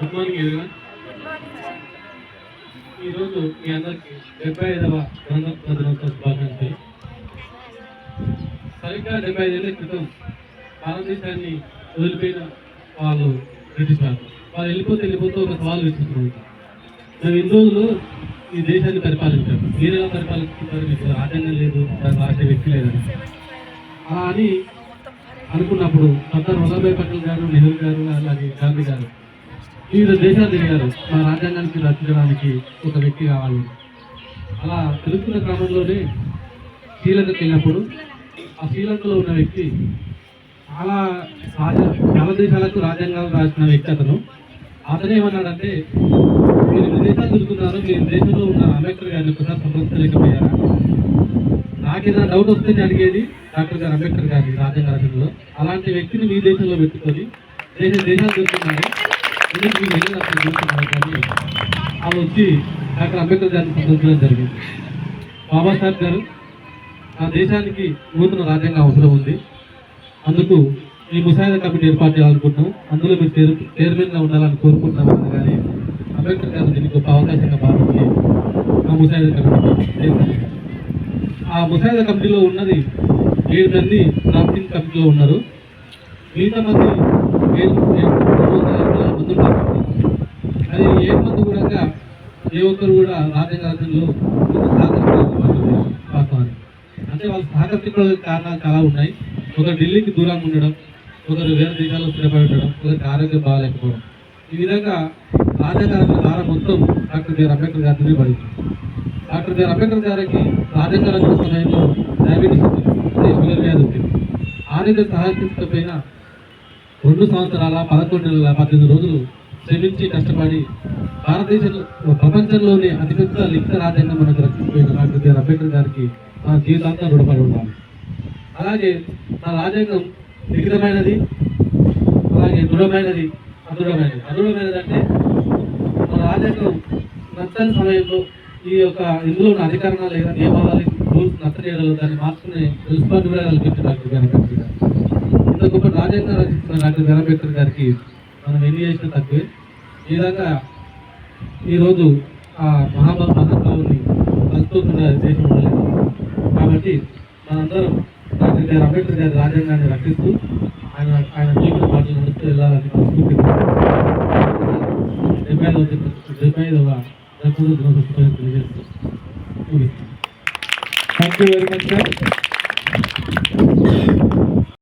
Good morning everyone ఈరోజు మీ అందరికి డెబ్బై ఐదవ గణతంత్ర దినోత్సవ శుభాకాంక్షలు. సరిగ్గా డెబ్బై ఐదేళ్ళ క్రితం భారతదేశాన్ని వదిలిపోయిన వాళ్ళు బ్రిటిష్ వాళ్ళు. వాళ్ళు వెళ్ళిపోతే వెళ్ళిపోతూ ఒక సవాల్ విసురుతున్నారు మేము ఇన్ని రోజులు ఈ దేశాన్ని పరిపాలించాము మీరు ఎలా పరిపాలిస్తున్నారు మీకు రాజ్యాంగం లేదు రాసే వ్యక్తి లేదని. అలా అని అనుకున్నప్పుడు సర్దార్ వల్లభాయ్ పటేల్ గారు నెహ్రూ గారు అలాగే గాంధీ గారు వివిధ దేశాలు తిరిగారు మా రాజ్యాంగానికి రచించడానికి ఒక వ్యక్తి కావాలి. అలా తెలుసుకున్న క్రమంలోనే శ్రీలంకకి వెళ్ళినప్పుడు ఆ శ్రీలంకలో ఉన్న వ్యక్తి చాలా రాజ చాలా దేశాలకు రాజ్యాంగాలు రాసిన వ్యక్తి అతను. అతను ఏమన్నాడంటే మీరు విదేశాలు దేశాలు తిరుగుతున్నారు మీరు దేశంలో ఉన్న అంబేద్కర్ గారిని కూడా సంప్రదించలేకపోయారా ఏదైనా డౌట్ వస్తే నేను అడిగేది డాక్టర్ గారు అంబేద్కర్ గారి రాజ్యాంగ రచనలో. అలాంటి వ్యక్తిని మీ దేశంలో పెట్టుకొని దేశ దేశాలు తిరుగుతున్నారు వెళ్ళి అక్కడ వాళ్ళు వచ్చి డాక్టర్ అంబేద్కర్ గారిని సంప్రదించడం జరిగింది బాబాసాహెబ్ గారు ఆ దేశానికి నూతన రాజ్యాంగం అవసరం ఉంది అందుకు ఈ ముసాయిదా కమిటీ ఏర్పాటు చేయాలనుకుంటున్నాం అందులో మీరు చైర్ చైర్మన్గా ఉండాలని కోరుకుంటున్నాం కానీ అంబేద్కర్ గారు దీనికి ఒక అవకాశంగా భావించి ఆ ముసాయిదా కమిటీ ఆ ముసాయిదా కమిటీలో ఉన్నది ఏడు మంది డ్రాఫ్టింగ్ కమిటీలో ఉన్నారు మిగతా మంది ఏడు అది ఏ మందు కూడా ఏ ఒక్కరు కూడా రాజ్యాంగ రచనలో వాస్తవానికి అంటే వాళ్ళు సహకరించుకోవడానికి కారణాలు చాలా ఉన్నాయి. ఒకరు ఢిల్లీకి దూరంగా ఉండడం ఒకరు వేరే దేశాల్లో స్థిరపడి ఉండడం ఒకరికి ఆరోగ్యం బాగాలేకపోవడం. ఈ విధంగా రాజ్యాంగ ద్వారా మొత్తం డాక్టర్ బిఆర్ అంబేద్కర్ గారిని పడింది. డాక్టర్ బిఆర్ అంబేద్కర్ గారికి రాజ్యాంగ సమయంలో డయాబెటీస్ వచ్చింది షుగర్ వ్యాధి వచ్చింది ఆరోగ్య సహాయకపోయినా రెండు సంవత్సరాల పదకొండు నెలల పద్దెనిమిది రోజులు శ్రమించి కష్టపడి భారతదేశంలో ప్రపంచంలోనే అతిపెద్ద లిఖిత రాజ్యాంగం మనకు రచించిపోయిన డాక్టర్ బిఆర్ అంబేద్కర్ గారికి మన జీవితాంతం రుణపడి ఉండాలి. అలాగే మన రాజ్యాంగం లిఖితమైనది అలాగే దృఢమైనది అదృఢమైనది. అదృఢమైనది అంటే మన రాజ్యాంగం నచ్చని సమయంలో ఈ యొక్క ఇందులో ఉన్న అధికారాలు లేదా నియమావళి రూల్స్ నచ్చని దాన్ని మార్చుకునే రెస్పాన్సిబిలిటీ కల్పించారు డాక్టర్ బిఆర్ అంబేద్కర్ గారు. ఇంత గొప్ప రాజేంద్ర రచించిన డాక్టర్ బిఆర్ గారికి మనం ఎన్ని చేసిన తక్కువే. ఈ విధంగా ఈరోజు ఆ మహాబా మహాత్మావుని కలుపుతున్న చేసి ఉండలేదు కాబట్టి మనందరం డాక్టర్ గారు అంబేద్కర్ గారి రాజ్యాంగాన్ని రక్షిస్తూ ఆయన ఆయన జీవిత పాటలు నడుస్తూ వెళ్ళాలని డెబ్బై ఐదవ డెబ్బై ఐదవ దినోత్సవ శుభాకాంక్షలు తెలియజేస్తూ thank you very much sir